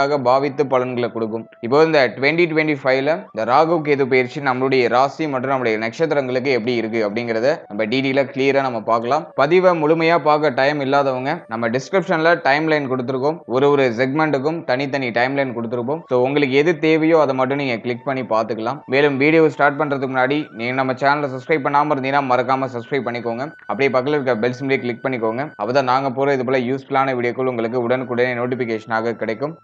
வீடாக பாவித்து பலன்களை கொடுக்கும். இப்போ இந்த டுவெண்ட்டி டுவெண்ட்டி ஃபைவ்ல இந்த ராகு கேது பயிற்சி நம்மளுடைய ராசி மற்றும் நம்மளுடைய நட்சத்திரங்களுக்கு எப்படி இருக்கு அப்படிங்கறத நம்ம டீடெயிலா கிளியரா நம்ம பார்க்கலாம். பதிவை முழுமையா பார்க்க டைம் இல்லாதவங்க நம்ம டிஸ்கிரிப்ஷன்ல டைம் லைன் கொடுத்துருக்கோம். ஒரு ஒரு செக்மெண்ட்டுக்கும் தனித்தனி டைம் லைன் கொடுத்துருப்போம். ஸோ உங்களுக்கு எது தேவையோ அதை மட்டும் நீங்க கிளிக் பண்ணி பார்த்துக்கலாம். மேலும் வீடியோ ஸ்டார்ட் பண்றதுக்கு முன்னாடி நீங்க நம்ம சேனலை சப்ஸ்கிரைப் பண்ணாம இருந்தீங்கன்னா மறக்காம சப்ஸ்கிரைப் பண்ணிக்கோங்க. அப்படியே பக்கத்தில் இருக்க பெல் சிம்லேயே கிளிக் பண்ணிக்கோங்க. அப்பதான் நாங்க போற இது போல யூஸ்ஃபுல்லான வீடியோக்கள் உங்களுக்கு உடனுக்குடனே நோட்டிபிகேஷனாக கிடைக்கும்.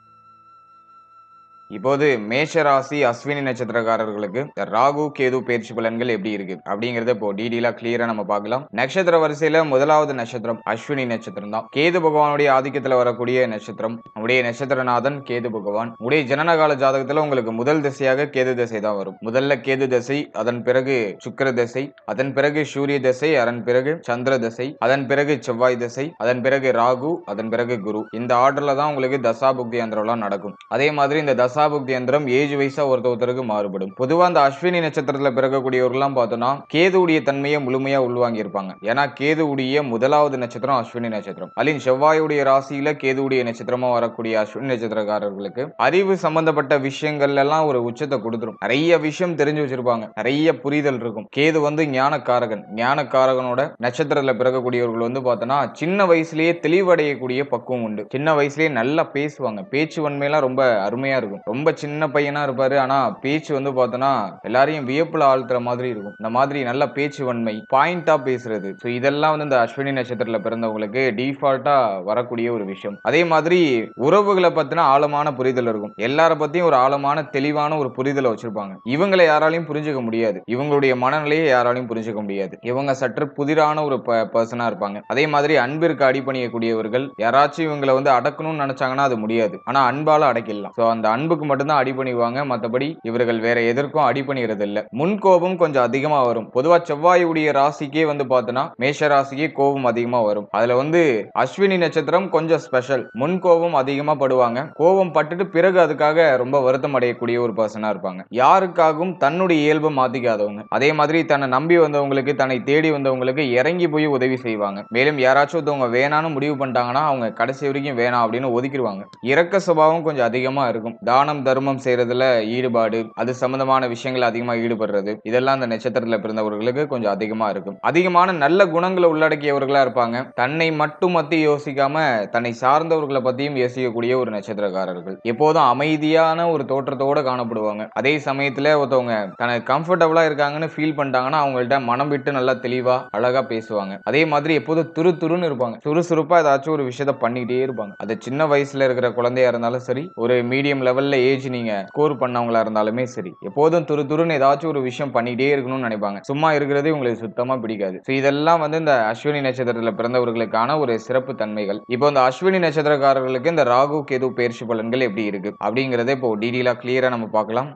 இப்போது மேஷ ராசி அஸ்வினி நட்சத்திரக்காரர்களுக்கு ராகு கேது பயிற்சி பலன்கள் எப்படி இருக்கு? அப்படிங்கறத இப்போ டீடெயிலா கிளியரா நம்ம பார்க்கலாம். நட்சத்திர வரிசையில முதலாவது நட்சத்திரம் அஸ்வினி நட்சத்திரம் தான். கேது பகவானுடைய ஆதிக்கத்துல வரக்கூடிய நட்சத்திரம். உடைய நட்சத்திரநாதன் கேது பகவான். உடைய ஜனனகால ஜாதகத்துல உங்களுக்கு முதல் திசையாக கேது திசை தான் வரும். முதல்ல கேது திசை அதன் பிறகு சுக்கிர திசை அதன் பிறகு சூரிய திசை அதன் பிறகு சந்திர திசை அதன் பிறகு செவ்வாய் திசை அதன் பிறகு ராகு அதன் பிறகு குரு. இந்த ஆர்டர்ல தான் உங்களுக்கு தசாபுக்தி யந்திரம்லாம் நடக்கும். அதே மாதிரி இந்த தசாபுக்தி யந்திரம் ஏஜ் வைஸா ஒருத்த ஒருத்தருக்கு மாறுபடும். பொதுவா அந்த அஸ்வினி நட்சத்திரத்துல பிறக்கக்கூடியவர்கள்லாம் பார்த்தோம்னா கேதுவுடைய தன்மையை முழுமையா உள்வாங்கி இருப்பாங்க ஏன்னா கேதுவுடைய முதலாவது நட்சத்திரம் அஸ்வினி நட்சத்திரம். அலின் செவ்வாயுடைய ராசியில கேதுவுடைய நட்சத்திரமா வரக்கூடிய அஸ்வினி நட்சத்திரக்காரர்களுக்கு அறிவு சம்பந்தப்பட்ட விஷயங்கள் எல்லாம் ஒரு உச்சத்தை கொடுத்துரும். நிறைய விஷயம் தெரிஞ்சு வச்சிருப்பாங்க. நிறைய புரிதல் இருக்கும். கேது வந்து ஞானக்காரகன். ஞானக்காரகனோட நட்சத்திரத்துல பிறக்கக்கூடியவர்கள் வந்து பார்த்தோன்னா சின்ன வயசுலயே தெளிவடையக்கூடிய பக்குவம் உண்டு. சின்ன வயசுலயே நல்லா பேசுவாங்க. பேச்சு வன்மையெல்லாம் ரொம்ப அருமையா இருக்கும். ரொம்ப சின்ன பையனா இருப்பாரு. ஆனா பேச்சு வந்து பார்த்தோன்னா எல்லாரையும் வியப்புல ஆழ்த்துற மாதிரி இருக்கும். இந்த மாதிரி நல்ல பேச்சு வன்மை பாயிண்டா பேசுறது. ஸோ இதெல்லாம் வந்து இந்த அஸ்வினி நட்சத்திரத்துல பிறந்தவங்களுக்கு டிஃபால்ட்டா வரக்கூடிய ஒரு விஷயம். அதே மாதிரி உறவுகளை பத்தின ஆழமான புரிதல் இருக்கும். எல்லார பத்தியும் ஒரு ஆழமான தெளிவான ஒரு புரிதலை வச்சிருப்பாங்க. இவங்களை யாராலையும் புரிஞ்சுக்க முடியாது. இவங்களுடைய மனநிலையை யாராலையும் புரிஞ்சுக்க முடியாது. இவங்க சற்று புதிரான ஒரு பர்சனா இருப்பாங்க. அதே மாதிரி அன்பிற்கு அடிபணியக்கூடியவர்கள் யாராச்சும் இவங்களை வந்து அடக்கணும்னு நினைச்சாங்கன்னா அது முடியாது. ஆனா அன்பால அடக்கிடலாம். ஸோ அந்த அன்புக்கு மட்டும்தான் அடிபணிவாங்க மற்றபடி இவர்கள் வேற எதற்கும் அடி பண்ணிடுறதில்ல. முன் கோபம் கொஞ்சம் அதிகமா வரும். பொதுவா செவ்வாயுடைய ராசிக்கே வந்து பார்த்தோன்னா மேஷ ராசிக்கே கோபம் அதிகமா வரும். அதுல வந்து அஸ்வினி நட்சத்திரம் கொஞ்சம் ஸ்பெஷல் முன் கோபம் அதிகமா படுவாங்க. கோபம் பட்டுட்டு பிறகு அதுக்காக ரொம்ப வருத்தம் அடையக்கூடிய ஒரு பர்சனா இருப்பாங்க. யாருக்காகவும் தன்னுடைய இயல்பை மாத்திக்காதவங்க. அதே மாதிரி தன்னை நம்பி வந்தவங்களுக்கு தன்னை தேடி வந்தவங்களுக்கு இறங்கி போய் உதவி செய்வாங்க. மேலும் யாராச்சும் ஒருத்தவங்க வேணான்னு முடிவு பண்ணிட்டாங்கன்னா அவங்க கடைசி வரைக்கும் வேணாம் அப்படின்னு ஒதுக்கிடுவாங்க. இறக்க சுபாவம் கொஞ்சம் அதிகமா இருக்கும். தானம் தர்மம் செய்யறதுல ஈடுபாடு அது சம்பந்தமான விஷயங்கள் அதிகமாக ஈடுபடுறது இதெல்லாம் அந்த நட்சத்திரத்துல பிறந்தவர்களுக்கு கொஞ்சம் அதிகமா இருக்கும். அதிகமான நல்ல குணங்களை உள்ளடக்கியவர்களா இருப்பாங்க. தன்னை மட்டும் மத்தி யோசிக்காம தன்னை சார்ந்தவர்களை பத்தியும் யோசிக்கக்கூடிய ஒரு நட்சத்திரக்காரர்கள். எப்போதும் அமைதியான ஒரு தோற்றத்தோட காணப்படுவாங்க. அதே சமயத்துல ஒருத்தவங்க தனக்கு கம்ஃபர்டபுளா இருக்காங்கன்னு ஃபீல் பண்ணிட்டாங்கன்னா அவங்கள்ட்ட மனம் விட்டு நல்லா தெளிவா அழகா பேசுவாங்க. அதே மாதிரி எப்போதும் துரு துருன்னு இருப்பாங்க. சுறுசுறுப்பா ஏதாச்சும் ஒரு விஷயத்த பண்ணிக்கிட்டே இருப்பாங்க. அது சின்ன வயசுல இருக்கிற குழந்தையா இருந்தாலும் சரி ஒரு மீடியம் லெவல்ல ஏஜ் நீங்க ஸ்கோர் பண்ணவங்களா இருந்தாலுமே சரி. எப்போதும் துரு துருன்னு ஏதாச்சும் ஒரு விஷயம் பண்ணிட்டே இருக்கணும்னு நினைப்பாங்க. சும்மா இருக்கிறதே உங்களுக்கு சுத்தமா பிடிக்காது. ஸோ இதெல்லாம் வந்து இந்த அஸ்வினி நட்சத்திரத்துல பிறந்தவர்களுக்கான ஒரு சிறப்பு தன்மைகள். இப்போ இந்த அஸ்வினி நட்சத்திரக்காரர்களுக்கு இந்த ராகு கேது பயிற்சி பலன்கள் எப்படி இருக்கு? அப்படிங்கறத இப்போ டீடெயிலா கிளியரா நம்ம பார்க்கலாம்.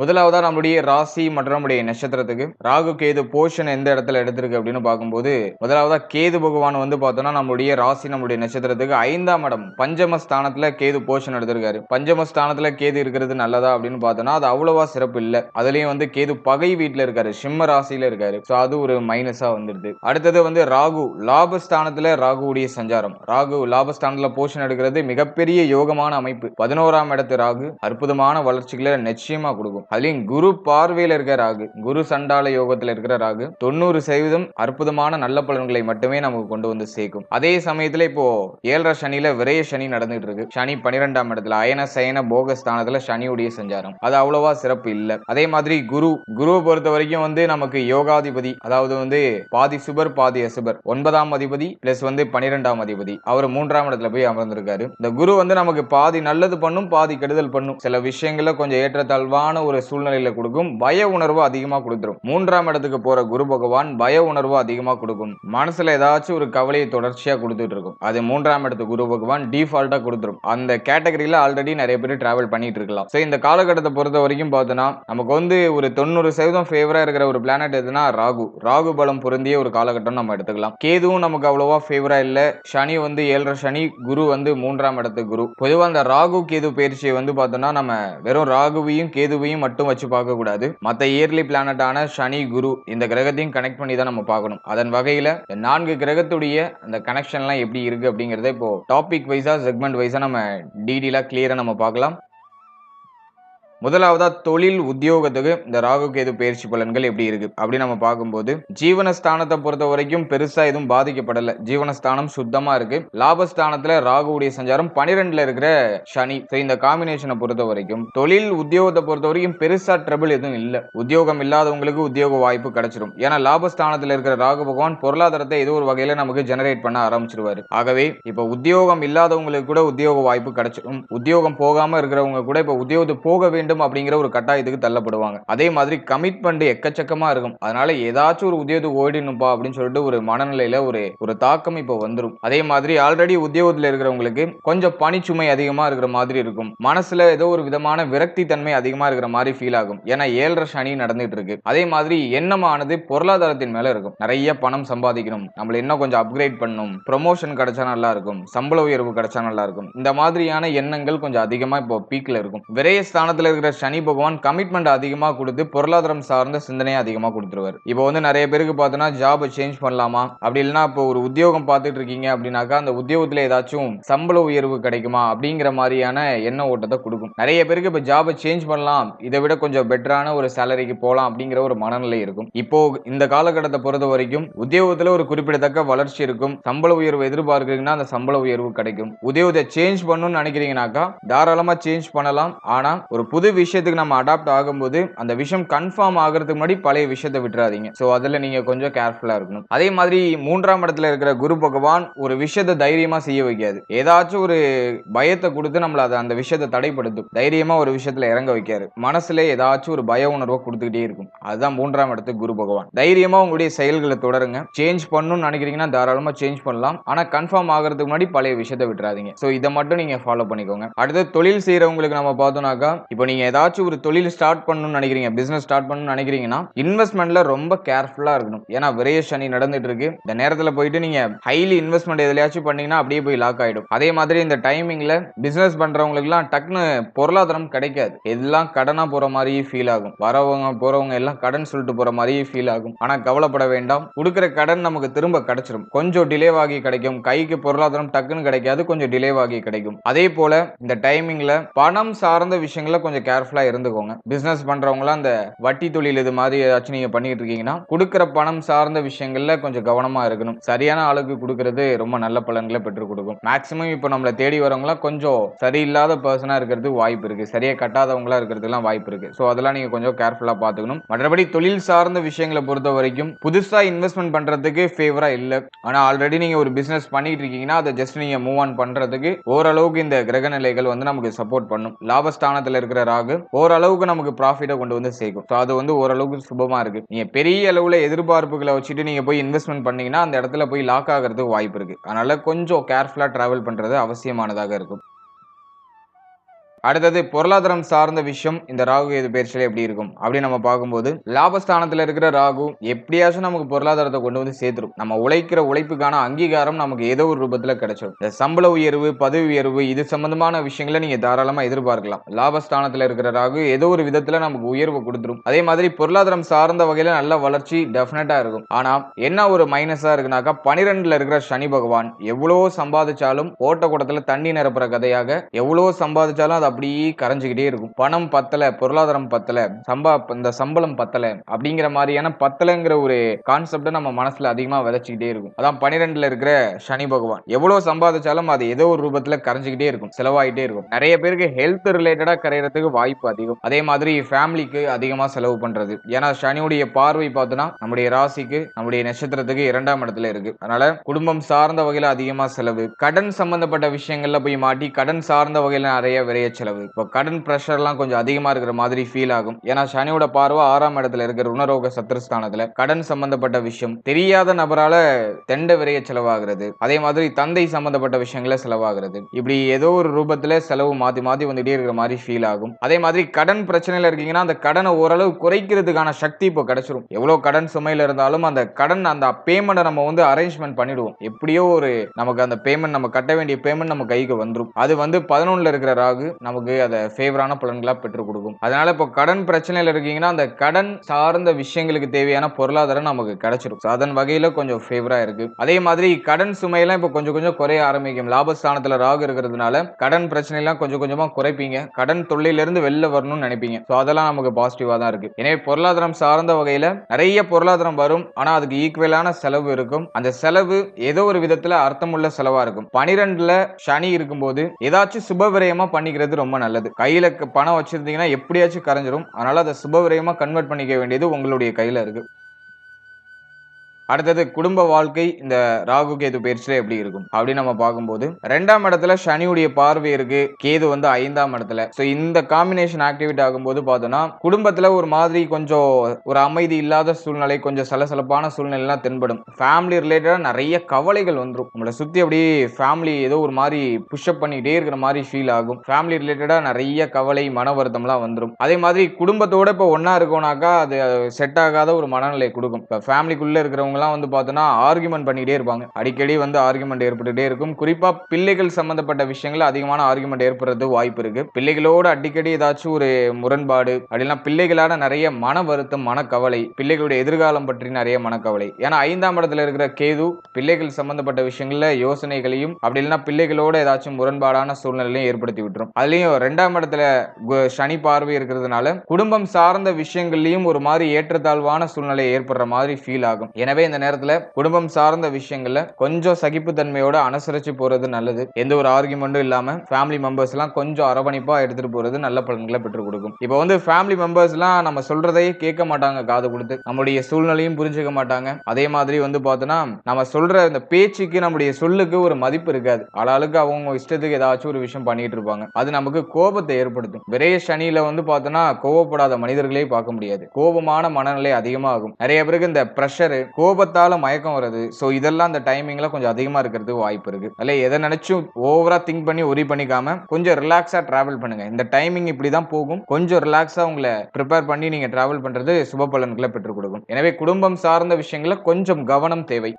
முதலாவதா நம்முடைய ராசி மற்றும் நம்முடைய நட்சத்திரத்துக்கு. ராகு கேது போஷன் எந்த இடத்துல எடுத்திருக்கு அப்படின்னு பார்க்கும்போது முதலாவதா கேது பகவான் வந்து பார்த்தோம்னா நம்மளுடைய ராசி நம்முடைய நட்சத்திரத்துக்கு ஐந்தாம் இடம் பஞ்சம ஸ்தானத்துல கேது போஷன் எடுத்திருக்காரு. பஞ்சம ஸ்தானத்துல கேது இருக்கிறது நல்லதா அப்படின்னு பார்த்தோம்னா அது அவ்வளவா சிறப்பு இல்லை. அதுலயும் வந்து கேது பகை வீட்டுல இருக்காரு சிம்ம ராசியில இருக்காரு. ஸோ அது ஒரு மைனஸா வந்துடுது. அடுத்தது வந்து ராகு லாபஸ்தானத்துல ராகுவுடைய சஞ்சாரம். ராகு லாபஸ்தானத்துல போஷன் எடுக்கிறது மிகப்பெரிய யோகமான அமைப்பு. பதினோராம் இடத்து ராகு அற்புதமான வளர்ச்சிகளை நிச்சயமா கொடுக்கும். ஆகும் அதுலயும் குரு பார்வையில் இருக்கிற ராகு குரு சண்டால யோகத்தில் இருக்கிற ராகு தொண்ணூறு சதவீதம் அற்புதமான நல்ல பலன்களை மட்டுமே நமக்கு கொண்டு வந்து சேர்க்கும். அதே சமயத்துல இப்போ ஏழரை சனியில விரைய சனி நடந்துட்டு இருக்கு. சனி பனிரெண்டாம் இடத்துல அயன சயன போக ஸ்தானத்துல சனியுடைய சஞ்சாரம். அது அவ்வளவா சிறப்பு இல்ல. அதே மாதிரி குரு குருவை பொறுத்த வரைக்கும் வந்து நமக்கு யோகாதிபதி அதாவது வந்து பாதி சுபர் பாதி அசுபர். ஒன்பதாம் அதிபதி பிளஸ் வந்து பன்னிரெண்டாம் அதிபதி. அவர் மூன்றாம் இடத்துல போய் அமர்ந்திருக்காரு. இந்த குரு வந்து நமக்கு பாதி நல்லது பண்ணும் பாதி கெடுதல் பண்ணும். சில விஷயங்கள்ல கொஞ்சம் ஏற்றத்தாழ்வான ஒரு சூழ்நிலையில கொடுக்கும் பய உணர்வு அதிகமா கொடுத்துரும். மூன்றாம் இடத்துக்கு போற குரு பகவான் பய உணர்வு அதிகமா கொடுக்கும். மனசுல ஏதாச்சும் ஒரு கவலையை தொடர்ச்சியா கொடுத்துட்டு இருக்கும். அது மூன்றாம் இடத்து குரு பகவான் டிஃபால்ட்டா கொடுத்துரும். அந்த கேட்டகரியில ஆல்ரெடி நிறைய பேர் டிராவல் பண்ணிட்டு இருக்கலாம். சோ இந்த காலகட்டத்தை பொறுத்த வரைக்கும் பார்த்தோன்னா நமக்கு வந்து ஒரு தொண்ணூறு சதவீதம் ஃபேவரா இருக்கிற ஒரு பிளானட் எதுனா ராகு. ராகு பலம் பொருந்திய ஒரு காலகட்டம் நம்ம எடுத்துக்கலாம். கேதுவும் நமக்கு அவ்வளவா ஃபேவரா இல்ல. சனி வந்து ஏழரை சனி குரு வந்து மூன்றாம் இடத்து குரு. பொதுவா அந்த ராகு கேது பயிற்சியை வந்து பார்த்தோம்னா நம்ம வெறும் ராகுவையும் கேதுவையும் மட்டும் வச்சு பார்க்கக்கூடாது. மற்ற இயர்லி பிளானட்டான சனி குரு இந்த கிரகத்தையும் கனெக்ட் பண்ணி தான் நம்ம பார்க்கணும். அதன் வகையில நான்கு கிரகத்துடைய அந்த கனெக்ஷன்லாம் எப்படி இருக்கு அப்படிங்கறத இப்போ டாபிக் வைஸா செக்மெண்ட் வைஸா நம்ம டீடெயிலாக கிளியரா நம்ம பார்க்கலாம். முதலாவதா தொழில் உத்தியோகத்துக்கு இந்த ராகு கேது பயிற்சி பலன்கள் எப்படி இருக்கு? அப்படி நம்ம பார்க்கும்போது ஜீவனஸ்தானத்தை பொறுத்த வரைக்கும் பெருசா எதுவும் பாதிக்கப்படல. ஜீவனஸ்தானம் சுத்தமா இருக்கு. லாபஸ்தானத்துல ராகுடைய சஞ்சாரம் பனிரெண்டுல இருக்கிற சனி. இந்த காம்பினேஷனை பொறுத்த வரைக்கும் தொழில் உத்தியோகத்தை பொறுத்த வரைக்கும் பெருசா ட்ரபிள் எதுவும் இல்ல. உத்தியோகம் இல்லாதவங்களுக்கு உத்தியோக வாய்ப்பு கிடைச்சிடும் ஏன்னா லாபஸ்தானத்துல இருக்கிற ராகு பகவான் பொருளாதாரத்தை ஏதோ ஒரு வகையில நமக்கு ஜெனரேட் பண்ண ஆரம்பிச்சிருவாரு. ஆகவே இப்ப உத்தியோகம் இல்லாதவங்களுக்கு கூட உத்தியோக வாய்ப்பு கிடைச்சிடும் உத்தியோகம் போகாம இருக்கிறவங்க கூட இப்ப உத்தியோகத்து போக வேண்டும் அப்படிங்கிற ஒரு கட்டாயத்துக்கு தள்ளப்படுவாங்க. அதே மாதிரி கமிட்மெண்ட் எக்கச்சக்கமா இருக்கும். அதனால ஏதாச்சும் ஒரு உத்தியோகத்துக்கு ஓடினுப்பா அப்படின்னு சொல்லிட்டு ஒரு மனநிலையில ஒரு ஒரு தாக்கம் இப்போ வந்துடும் அதே மாதிரி ஆல்ரெடி உத்தியோகத்தில் இருக்கிறவங்களுக்கு கொஞ்சம் பணிச்சுமை அதிகமா இருக்கிற மாதிரி இருக்கும். மனசுல ஏதோ ஒரு விதமான விரக்தி தன்மை அதிகமா இருக்கிற மாதிரி ஃபீல் ஆகும். ஏன்னா ஏழரை சனி நடந்துட்டு இருக்கு. அதே மாதிரி எண்ணமானது பொருளாதாரத்தின் மேல இருக்கும். நிறைய பணம் சம்பாதிக்கணும். நம்மள இன்னும் கொஞ்சம் அப்கிரேட் பண்ணணும். ப்ரொமோஷன் கிடைச்சா நல்லா இருக்கும். சம்பள உயர்வு கிடைச்சா நல்லா இருக்கும். இந்த மாதிரியான எண்ணங்கள் கொஞ்சம் அதிகமா இப்போ பீக்ல இருக்கும். விரைய ஸ்தானத்துல இருக்கிற இருக்கிற சனி பகவான் கமிட்மெண்ட் அதிகமா கொடுத்து பொருளாதாரம் சார்ந்த சிந்தனையை அதிகமா கொடுத்துருவார். இப்போ வந்து நிறைய பேருக்கு பார்த்தோன்னா ஜாப் சேஞ்ச் பண்ணலாமா? அப்படி இல்லைன்னா இப்போ ஒரு உத்தியோகம் பார்த்துட்டு இருக்கீங்க அப்படின்னாக்கா அந்த உத்தியோகத்துல ஏதாச்சும் சம்பள உயர்வு கிடைக்குமா? அப்படிங்கிற மாதிரியான எண்ண ஓட்டத்தை கொடுக்கும். நிறைய பேருக்கு இப்போ ஜாபை சேஞ்ச் பண்ணலாம். இதை விட கொஞ்சம் பெட்டரான ஒரு சேலரிக்கு போகலாம் அப்படிங்கிற ஒரு மனநிலை இருக்கும். இப்போ இந்த காலகட்டத்தை பொறுத்த வரைக்கும் உத்தியோகத்துல ஒரு குறிப்பிடத்தக்க வளர்ச்சி இருக்கும். சம்பள உயர்வு எதிர்பார்க்குறீங்கன்னா அந்த சம்பள உயர்வு கிடைக்கும். உத்தியோகத்தை சேஞ்ச் பண்ணணும்னு நினைக்கிறீங்கனாக்கா தாராளமாக சேஞ்ச் பண்ணலாம். ஆனால் ஒரு புது விஷயத்துக்கு நம்ம அடாப்ட் ஆகும்போது அந்த விஷயம் கன்ஃபார்ம் ஆகிறதுக்கு முன்னாடி பழைய விஷயத்தை விட்டுறாதீங்க. ஸோ அதில் நீங்கள் கொஞ்சம் கேர்ஃபுல்லாக இருக்கணும். அதே மாதிரி மூன்றாம் இடத்துல இருக்கிற குரு பகவான் ஒரு விஷயத்தை தைரியமாக செய்ய வைக்காது. ஏதாச்சும் ஒரு பயத்தை கொடுத்து நம்மளை அதை அந்த விஷயத்தை தடைப்படுத்தும். தைரியமாக ஒரு விஷயத்துல இறங்க வைக்காரு மனசுல ஏதாச்சும் ஒரு பய உணர்வை கொடுத்துக்கிட்டே இருக்கும். அதுதான் மூன்றாம் இடத்துக்கு குரு பகவான். தைரியமா உங்களுடைய செயல்களை தொடருங்க. சேஞ்ச் பண்ணணும்னு நினைக்கிறீங்கன்னா தாராளமா சேஞ்ச் பண்ணலாம். ஆனா கன்ஃபார்ம் ஆகிறதுக்கு முன்னாடி பழைய விஷயத்தை விட்டுறாதீங்க. ஸோ இதை மட்டும் நீங்க ஃபாலோ பண்ணிக்கோங்க. அடுத்து தொழில் செய்யறவங்களுக்கு நம்ம பார்த்தோம்னாக்கா இப்போ நீங்க ஏதாச்சும் ஒரு தொழில் ஸ்டார்ட் பண்ணணும்னு நினைக்கிறீங்க பிசினஸ் ஸ்டார்ட் பண்ணணும்னு நினைக்கிறீங்கன்னா இன்வெஸ்ட்மெண்ட்ல ரொம்ப கேர்ஃபுல்லா இருக்கணும். ஏன்னா விரைய சனி நடந்துட்டு இருக்கு இந்த நேரத்துல போயிட்டு நீங்க ஹைலி இன்வெஸ்ட்மெண்ட் எதுலயாச்சும் பண்ணீங்கன்னா அப்படியே போய் லாக் ஆயிடும். அதே மாதிரி இந்த டைமிங்ல பிசினஸ் பண்ணுறவங்களுக்குலாம் டக்குன்னு பொருளாதாரம் கிடைக்காது. எல்லாம் கடனா போற மாதிரியே ஃபீல் ஆகும். வரவங்க போறவங்க எல்லாம் கடன் சொல்லிட்டு போற மாதிரியே ஃபீல் ஆகும். ஆனா கவலைப்பட வேண்டாம். கொடுக்குற கடன் நமக்கு திரும்ப கிடைச்சிடும் கொஞ்சம் டிலேவாகி கிடைக்கும். கைக்கு பொருளாதாரம் டக்குன்னு கிடைக்காது. கொஞ்சம் டிலேவாகி கிடைக்கும். அதே போல இந்த டைமிங்ல பணம் சார்ந்த விஷயங்கள கொஞ்சம் கேர்ஃபுல்லா இருந்துக்கோங்க. பிசினஸ் பண்றவங்களாம் அந்த வட்டி தொழில் இது மாதிரி ஏதாச்சும் நீங்க பண்ணிட்டு இருக்கீங்கன்னா கொடுக்குற பணம் சார்ந்த விஷயங்கள்ல கொஞ்சம் கவனமா இருக்கணும். சரியான ஆளுக்கு கொடுக்கறது ரொம்ப நல்ல பலன்களை பெற்றுக் கொடுக்கும். மேக்சிமம் இப்போ நம்மளை தேடி வரவங்களாம் கொஞ்சம் சரியில்லாத பர்சனா இருக்கிறது வாய்ப்பு இருக்கு. சரியா கட்டாதவங்களா இருக்கிறதுலாம் வாய்ப்பு இருக்கு. ஸோ அதெல்லாம் நீங்க கொஞ்சம் கேர்ஃபுல்லா பார்த்துக்கணும். மற்றபடி தொழில் சார்ந்த விஷயங்களை பொறுத்த வரைக்கும் புதுசா இன்வெஸ்ட்மெண்ட் பண்றதுக்கு ஃபேவரா இல்ல. ஆனா ஆல்ரெடி நீங்க ஒரு பிசினஸ் பண்ணிட்டு இருக்கீங்கன்னா அதை ஜஸ்ட் நீங்க மூவ் ஆன் பண்றதுக்கு ஓரளவுக்கு இந்த கிரக நிலைகள் வந்து நமக்கு சப்போர்ட் பண்ணும். லாபஸ்தானத்தில் இருக்கிற ராகு ஓரளவுக்கு நமக்கு ப்ராஃபிட்டை கொண்டு வந்து சேர்க்கும். ஸோ அது வந்து ஓரளவுக்கு சுபமா இருக்கு. நீங்கள் பெரிய அளவுல எதிர்பார்ப்புகளை வச்சுட்டு நீங்கள் போய் இன்வெஸ்ட்மெண்ட் பண்ணீங்கன்னா அந்த இடத்துல போய் லாக் ஆகிறதுக்கு வாய்ப்பு இருக்கு. அதனால கொஞ்சம் கேர்ஃபுல்லாக ட்ராவல் பண்ணுறது அவசியமானதாக இருக்கும். அடுத்தது பொருளாதாரம் சார்ந்த விஷயம் இந்த ராகு கேது பயிற்சியில எப்படி இருக்கும்? அப்படின்னு நம்ம பார்க்கும்போது லாபஸ்தானத்தில் இருக்கிற ராகு எப்படியாச்சும் நமக்கு பொருளாதாரத்தை கொண்டு வந்து சேர்த்துரும். நம்ம உழைக்கிற உழைப்புக்கான அங்கீகாரம் நமக்கு ஏதோ ஒரு ரூபத்தில் கிடைச்சிடும் இந்த சம்பள உயர்வு பதவி உயர்வு இது சம்பந்தமான விஷயங்களை நீங்க தாராளமாக எதிர்பார்க்கலாம். லாபஸ்தானத்தில் இருக்கிற ராகு ஏதோ ஒரு விதத்தில் நமக்கு உயர்வு கொடுத்துரும். அதே மாதிரி பொருளாதாரம் சார்ந்த வகையில் நல்ல வளர்ச்சி டெஃபினட்டா இருக்கும். ஆனா என்ன ஒரு மைனஸா இருக்குனாக்கா பனிரெண்டுல இருக்கிற சனி பகவான் எவ்வளோ சம்பாதிச்சாலும் ஓட்ட கூடத்துல தண்ணி நிரப்புற கதையாக எவ்வளோ சம்பாதிச்சாலும் அதை அப்படியே கரைஞ்சுக்கிட்டே இருக்கும். பணம் பத்தல பொருளாதாரம் பத்தல சம்பா இந்த சம்பளம் பத்தல அப்படிங்கிற மாதிரியான பத்தலைங்கிற ஒரு கான்செப்டை நம்ம மனசுல அதிகமா விதைச்சுக்கிட்டே இருக்கும். அதான் பனிரெண்டுல இருக்கிற சனி பகவான். எவ்வளவு சம்பாதிச்சாலும் அது ஏதோ ஒரு ரூபத்துல கரைஞ்சுக்கிட்டே இருக்கும் செலவாயிட்டே இருக்கும். நிறைய பேருக்கு ஹெல்த் ரிலேட்டடா கரையறதுக்கு வாய்ப்பு அதிகம். அதே மாதிரி ஃபேமிலிக்கு அதிகமா செலவு பண்றது. ஏன்னா சனியுடைய பார்வை பார்த்தோன்னா நம்முடைய ராசிக்கு நம்முடைய நட்சத்திரத்துக்கு இரண்டாம் இடத்துல இருக்கு. அதனால குடும்பம் சார்ந்த வகையில அதிகமா செலவு கடன் சம்பந்தப்பட்ட விஷயங்கள்ல போய் மாட்டி கடன் சார்ந்த வகையில நிறைய விரைய செலவு. இப்போ கடன் ப்ரெஷர்லாம் கொஞ்சம் அதிகமா இருக்கிற மாதிரி ஃபீல் ஆகும். ஏன்னா சனியோட பார்வை ஆறாம் இடத்துல இருக்கிற ருணரோக சத்துருஸ்தானத்துல கடன் சம்பந்தப்பட்ட விஷயம். தெரியாத நபரால தெண்ட விரைய செலவாகிறது. அதே மாதிரி தந்தை சம்பந்தப்பட்ட விஷயங்கள செலவாகிறது. இப்படி ஏதோ ஒரு ரூபத்தில் செலவு மாத்தி மாத்தி வந்துகிட்டே இருக்கிற மாதிரி ஃபீல் ஆகும். அதே மாதிரி கடன் பிரச்சனையில இருக்கீங்கன்னா அந்த கடனை ஓரளவு குறைக்கிறதுக்கான சக்தி இப்போ கிடைச்சிரும். எவ்வளோ கடன் சுமையில இருந்தாலும் அந்த கடன் அந்த பேமெண்ட்டை நம்ம வந்து அரேஞ்ச்மெண்ட் பண்ணிடுவோம். எப்படியோ ஒரு நமக்கு அந்த பேமெண்ட் நம்ம கட்ட வேண்டிய பேமெண்ட் நம்ம கைக்கு வந்துடும் அது வந்து பதினொன்னுல இருக்கிற ராகு நமக்கு அதை ஃபேவரான பலன்களாக பெற்றுக் கொடுக்கும். அதனால இப்போ கடன் பிரச்சனையில் இருக்கீங்கன்னா அந்த கடன் சார்ந்த விஷயங்களுக்கு தேவையான பொருளாதாரம் நமக்கு கிடைச்சிரும். ஸோ அதன் வகையில் கொஞ்சம் ஃபேவராக இருக்கு. அதே மாதிரி கடன் சுமையெல்லாம் இப்போ கொஞ்சம் கொஞ்சம் குறைய ஆரம்பிக்கும். லாபஸ்தானத்தில் ராகு இருக்கிறதுனால கடன் பிரச்சனைலாம் கொஞ்சம் கொஞ்சமாக குறைப்பீங்க. கடன் தொல்லையிலிருந்து வெளில வரணும்னு நினைப்பீங்க. ஸோ அதெல்லாம் நமக்கு பாசிட்டிவாக தான் இருக்கு. எனவே பொருளாதாரம் சார்ந்த வகையில் நிறைய பொருளாதாரம் வரும். ஆனால் அதுக்கு ஈக்குவலான செலவு இருக்கும். அந்த செலவு ஏதோ ஒரு விதத்தில் அர்த்தமுள்ள செலவாக இருக்கும். பனிரெண்டில் சனி இருக்கும்போது ஏதாச்சும் சுபவிரயமாக பண்ணிக்கிறது ரொம்ப நல்லது. கையில பணம் வச்சிருந்தீங்கன்னா எப்படியாச்சும் கரைஞ்சிரும். அதனால அதை சுபவிரயமா கன்வெர்ட் பண்ணிக்க வேண்டியது உங்களுடைய கையில இருக்கு. அடுத்தது குடும்ப வாழ்க்கை இந்த ராகு கேது பயிற்சியில எப்படி இருக்கும்? அப்படின்னு நம்ம பார்க்கும்போது ரெண்டாம் இடத்துல சனியுடைய பார்வை இருக்கு கேது வந்து ஐந்தாம் இடத்துல. ஸோ இந்த காம்பினேஷன் ஆக்டிவேட் ஆகும்போது பார்த்தோம்னா குடும்பத்துல ஒரு மாதிரி கொஞ்சம் ஒரு அமைதி இல்லாத சூழ்நிலை கொஞ்சம் சலசலப்பான சூழ்நிலைலாம் தென்படும். ஃபேமிலி ரிலேட்டடா நிறைய கவலைகள் வந்துடும் நம்மளை சுத்தி அப்படியே ஃபேமிலி ஏதோ ஒரு மாதிரி புஷ்அப் பண்ணிக்கிட்டே இருக்கிற மாதிரி ஃபீல் ஆகும். ஃபேமிலி ரிலேட்டடா நிறைய கவலை மன வருத்தம்லாம் வந்துடும் அதே மாதிரி குடும்பத்தோட இப்போ ஒன்றா இருக்கோனாக்கா அது செட் ஆகாத ஒரு மனநிலை கொடுக்கும். இப்போ ஃபேமிலிக்குள்ள இருக்கிறவங்கலாம் வந்து பார்த்தோன்னா ஆர்குமெண்ட் பண்ணிக்கிட்டே இருப்பாங்க. அடிக்கடி வந்து ஆர்குமெண்ட் ஏற்பட்டுகிட்டே இருக்கும். குறிப்பாக பிள்ளைகள் சம்மந்தப்பட்ட விஷயங்கள் அதிகமான ஆர்குமெண்ட் ஏற்படுறது வாய்ப்பு இருக்குது பிள்ளைகளோட அடிக்கடி ஏதாச்சும் ஒரு முரண்பாடு அப்படின்னா பிள்ளைகளான நிறைய மன வருத்தம் மனக்கவலை பிள்ளைகளுடைய எதிர்காலம் பற்றி நிறைய மனக்கவலை. ஏன்னா ஐந்தாம் இடத்துல இருக்கிற கேது பிள்ளைகள் சம்பந்தப்பட்ட விஷயங்கள்ல யோசனைகளையும் அப்படி இல்லைன்னா பிள்ளைகளோட ஏதாச்சும் முரண்பாடான சூழ்நிலையும் ஏற்படுத்தி விட்டுரும். அதுலயும் ரெண்டாம் இடத்துல சனி பார்வை இருக்கிறதுனால குடும்பம் சார்ந்த விஷயங்கள்லயும் ஒரு மாதிரி ஏற்றத்தாழ்வான சூழ்நிலை ஏற்படுற மாதிரி ஃபீல் ஆகும். எனவே இந்த நேரத்துல குடும்பம் சார்ந்த விஷயங்கள்ல கொஞ்சம் சகிப்புத்தன்மையோட அனுசரிச்சு போறது நல்லது. எந்த ஒரு ஆர்குமெண்ட்டும் இல்லாம ஃபேமிலி மெம்பர்ஸ் எல்லாம் கொஞ்சம் அரவணைப்பா எடுத்துட்டு போறது நல்ல பலன்களை பெற்றுக் கொடுக்கும். இப்போ வந்து ஃபேமிலி மெம்பர்ஸ் எல்லாம் நம்ம சொல்றதையே கேட்க மாட்டாங்க காது கொடுத்து. நம்முடைய சூழ்நிலையும் புரிஞ்சுக்க மாட்டாங்க. அதே மாதிரி வந்து பார்த்தோன்னா நம்ம சொல்ற இந்த பேச்சுக்கு நம்முடைய சொல்லுக்கு ஒரு மதிப்பு இருக்காது. ஆளாளுக்கு அவங்க இஷ்டத்துக்கு ஏதாச்சும் ஒரு விஷயம் பண்ணிட்டு இருப்பாங்க. அது நமக்கு கோபத்தை ஏற்படுத்தும். விரைய சனியில வந்து பார்த்தோன்னா கோவப்படாத மனிதர்களே பார்க்க முடியாது. கோபமான மனநிலை அதிகமாகும். நிறைய பேருக்கு இந்த ப்ரெஷரு கோபத்தால மயக்கம் வருது ஸோ இதெல்லாம் அந்த டைமிங்ல கொஞ்சம் அதிகமா இருக்கிறதுக்கு வாய்ப்பு இருக்கு. அதில் எதை நினைச்சும் ஓவரா திங்க் பண்ணி ஒரி பண்ணிக்காம கொஞ்சம் ரிலாக்ஸா டிராவல் பண்ணுங்க. இந்த டைமிங் இப்படி தான் போகும். கொஞ்சம் ரிலாக்ஸா உங்களை ப்ரிப்பேர் பண்ணி நீங்க டிராவல் பண்றது சுப பலன்களை பெற்றுக் கொடுக்கும். எனவே குடும்பம் சார்ந்த விஷயங்களை கொஞ்சம் கவனம் தேவை.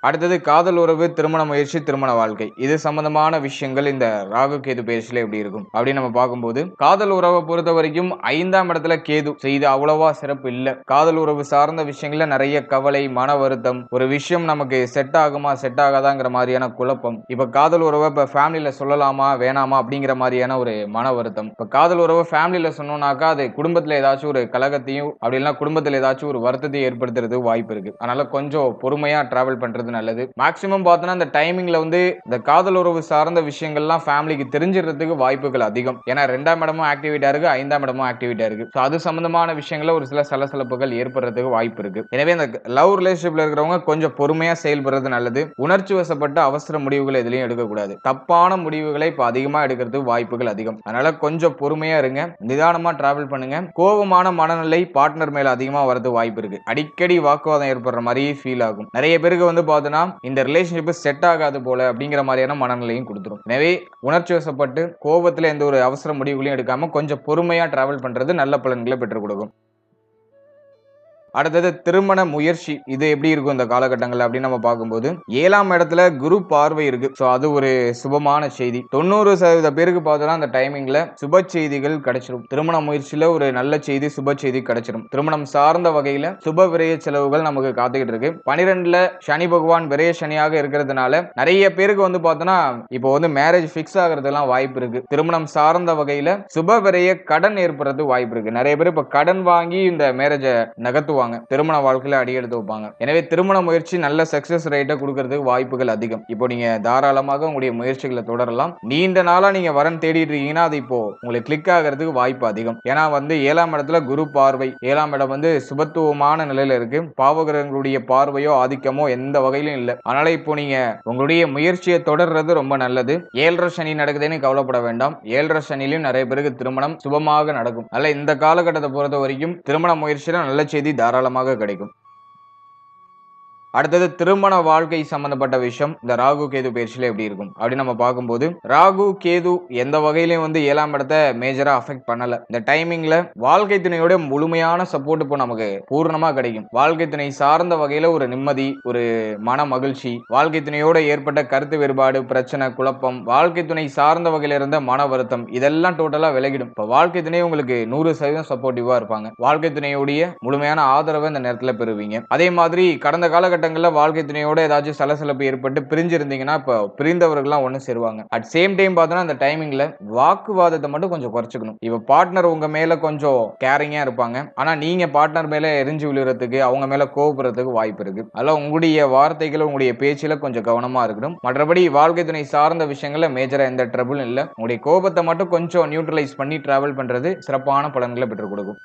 அடுத்தது காதல் உறவு திருமண முயற்சி திருமண வாழ்க்கை. இது சம்பந்தமான விஷயங்கள். இந்த ராகு கேது பயிற்சியில எப்படி இருக்கும்? அப்படின்னு நம்ம பார்க்கும்போது காதல் உறவை பொறுத்த வரைக்கும் ஐந்தாம் இடத்துல கேது செய்து இது அவ்வளவா சிறப்பு இல்லை. காதல் உறவு சார்ந்த விஷயங்கள்ல நிறைய கவலை மன வருத்தம் ஒரு விஷயம் நமக்கு செட் ஆகுமா செட் ஆகாதாங்கிற மாதிரியான குழப்பம். இப்ப காதல் உறவை இப்ப ஃபேமிலியில சொல்லலாமா வேணாமா அப்படிங்கிற மாதிரியான ஒரு மன வருத்தம். இப்ப காதல் உறவை ஃபேமிலியில சொன்னோம்னாக்கா அது குடும்பத்துல ஏதாச்சும் ஒரு கழகத்தையும் அப்படி இல்லைன்னா குடும்பத்துல ஏதாச்சும் ஒரு வருத்தத்தையும் ஏற்படுத்துறது வாய்ப்பு இருக்கு. அதனால கொஞ்சம் பொறுமையா டிராவல் பண்றது நல்லது. மேக்சிமம் பார்த்தோன்னா இந்த டைமிங்ல வந்து இந்த காதல் உறவு சார்ந்த விஷயங்கள்லாம் ஃபேமிலிக்கு தெரிஞ்சிடறதுக்கு வாய்ப்புகள் அதிகம். ஏன்னா ரெண்டாம் இடமும் ஆக்டிவிட்டா இருக்கு ஐந்தாம் இடமும் ஆக்டிவிட்டா இருக்கு. ஸோ அது சம்பந்தமான விஷயங்கள ஒரு சில சலசலப்புகள் ஏற்படுறதுக்கு வாய்ப்பு இருக்கு. எனவே இந்த லவ் ரிலேஷன்ஷிப்ல இருக்கிறவங்க கொஞ்சம் பொறுமையா செயல்படுறது நல்லது. உணர்ச்சி வசப்பட்ட அவசர முடிவுகளை எதுலையும் எடுக்கக்கூடாது. தப்பான முடிவுகளை இப்போ அதிகமாக எடுக்கிறதுக்கு வாய்ப்புகள் அதிகம். அதனால கொஞ்சம் பொறுமையா இருங்க. நிதானமா டிராவல் பண்ணுங்க. கோபமான மனநிலை பார்ட்னர் மேல அதிகமா வரது வாய்ப்பு இருக்கு. அடிக்கடி வாக்குவாதம் ஏற்படுற மாதிரியே ஃபீல் ஆகும். நிறைய பேருக்கு வந்து பார்த்தோன்னா இந்த ரிலேஷன்ஷிப் செட் ஆகாது போல அப்படிங்கிற மாதிரியான மனநிலையும் கொடுத்துரும். எனவே உணர்ச்சி வசப்பட்டு கோபத்துல எந்த ஒரு அவசர முடிவுகளையும் எடுக்காம கொஞ்சம் பொறுமையா டிராவல் பண்றது நல்ல பலன்களை பெற்றுக் கொடுக்கும். அடுத்தது திருமண முயற்சி. இது எப்படி இருக்கும் இந்த காலகட்டங்கள் அப்படின்னு நம்ம பார்க்கும்போது ஏழாம் இடத்துல குரு பார்வை இருக்கு. ஸோ அது ஒரு சுபமான செய்தி. தொண்ணூறு சதவீத பேருக்கு பார்த்தோம்னா அந்த டைமிங்ல சுப செய்திகள் கிடைச்சிடும் திருமண முயற்சியில ஒரு நல்ல செய்தி சுப செய்தி கிடைச்சிடும் திருமணம் சார்ந்த வகையில சுப விரய செலவுகள் நமக்கு காத்துக்கிட்டு இருக்கு. பனிரெண்டுல சனி பகவான் விரய சனியாக இருக்கிறதுனால நிறைய பேருக்கு வந்து பார்த்தோம்னா இப்போ வந்து மேரேஜ் ஃபிக்ஸ் ஆகிறதுலாம் வாய்ப்பு இருக்கு. திருமணம் சார்ந்த வகையில சுப விரைய கடன் ஏற்படுறது வாய்ப்பு இருக்கு. நிறைய பேர் இப்போ கடன் வாங்கி இந்த மேரேஜை நகர்த்துவாங்க திருமண வாழ்க்கையில அடி எடுத்து வைப்பாங்க. எனவே திருமண முயற்சி நல்ல சக்சஸ் ரேட்டை கொடுக்கறதுக்கு வாய்ப்புகள் அதிகம். இப்போ நீங்க தாராளமாக உங்களுடைய முயற்சிகளை தொடரலாம். நீண்ட நாளா நீங்க வரன் தேடிட்டு இருக்கீங்கன்னா அது இப்போ உங்களுக்கு கிளிக் ஆகிறதுக்கு வாய்ப்பு அதிகம். ஏன்னா வந்து ஏழாம் இடத்துல குரு பார்வை. ஏழாம் இடம் வந்து சுபத்துவமான நிலையில இருக்கு. பாவகிரகங்களுடைய பார்வையோ ஆதிக்கமோ எந்த வகையிலும் இல்லை. அதனால இப்போ நீங்க உங்களுடைய முயற்சியை தொடர்றது ரொம்ப நல்லது. ஏழரை சனி நடக்குதுன்னு கவலைப்பட வேண்டாம். ஏழரை சனிலையும் நிறைய பேருக்கு திருமணம் சுபமாக நடக்கும். அதனால இந்த காலகட்டத்தை பொறுத்த வரைக்கும் திருமண முயற்சியில நல்ல செய்தி தாராளமாக கிடைக்கும். அடுத்தது திருமண வாழ்க்கை சம்பந்தப்பட்ட விஷயம். இந்த ராகு கேது பயிற்சியில எப்படி இருக்கும்? அப்படின்னு நம்ம பார்க்கும்போது ராகு கேது எந்த வகையிலையும் வந்து ஏழாம் இடத்தை மேஜரா அஃபெக்ட் பண்ணல. இந்த டைமிங்ல வாழ்க்கை துணையோட முழுமையான சப்போர்ட் இப்போ நமக்கு பூர்ணமா கிடைக்கும். வாழ்க்கை துணை சார்ந்த வகையில ஒரு நிம்மதி ஒரு மன மகிழ்ச்சி வாழ்க்கை துணையோட ஏற்பட்ட கருத்து வேறுபாடு பிரச்சனை குழப்பம் வாழ்க்கை துணை சார்ந்த வகையில இருந்த மன வருத்தம் இதெல்லாம் டோட்டலா விலகிடும். இப்போ வாழ்க்கை துணை உங்களுக்கு நூறு சதவீதம் சப்போர்ட்டிவா இருப்பாங்க. வாழ்க்கை துணையோடைய முழுமையான ஆதரவை இந்த நேரத்தில் பெறுவீங்க. அதே மாதிரி கடந்த காலகட்டங்களில் வாழ்க்கை துணையோட ஏதாச்சும் சலசலப்பு ஏற்பட்டு பிரிஞ்சிருந்தீங்கன்னா இப்போ பிரிந்தவர்கள்லாம் ஒன்று சேருவாங்க. அட் சேம் டைம் பார்த்தோன்னா அந்த டைமிங்கில் வாக்குவாதத்தை மட்டும் கொஞ்சம் குறைச்சிக்கணும். இப்போ பார்ட்னர் உங்கள் மேலே கொஞ்சம் கேரிங்காக இருப்பாங்க. ஆனால் நீங்கள் பார்ட்னர் மேலே எரிஞ்சு விழுறதுக்கு அவங்க மேலே கோபுறதுக்கு வாய்ப்பு இருக்கு. அதெல்லாம் உங்களுடைய வார்த்தைகள் உங்களுடைய பேச்சில கொஞ்சம் கவனமா இருக்கணும். மற்றபடி வாழ்க்கை துணை சார்ந்த விஷயங்களில் மேஜராக எந்த ட்ரபுளும் இல்லை. உங்களுடைய கோபத்தை மட்டும் கொஞ்சம் நியூட்ரலைஸ் பண்ணி ட்ராவல் பண்ணுறது சிறப்பான பலன்களை பெற்றுக் கொடுக்கும்.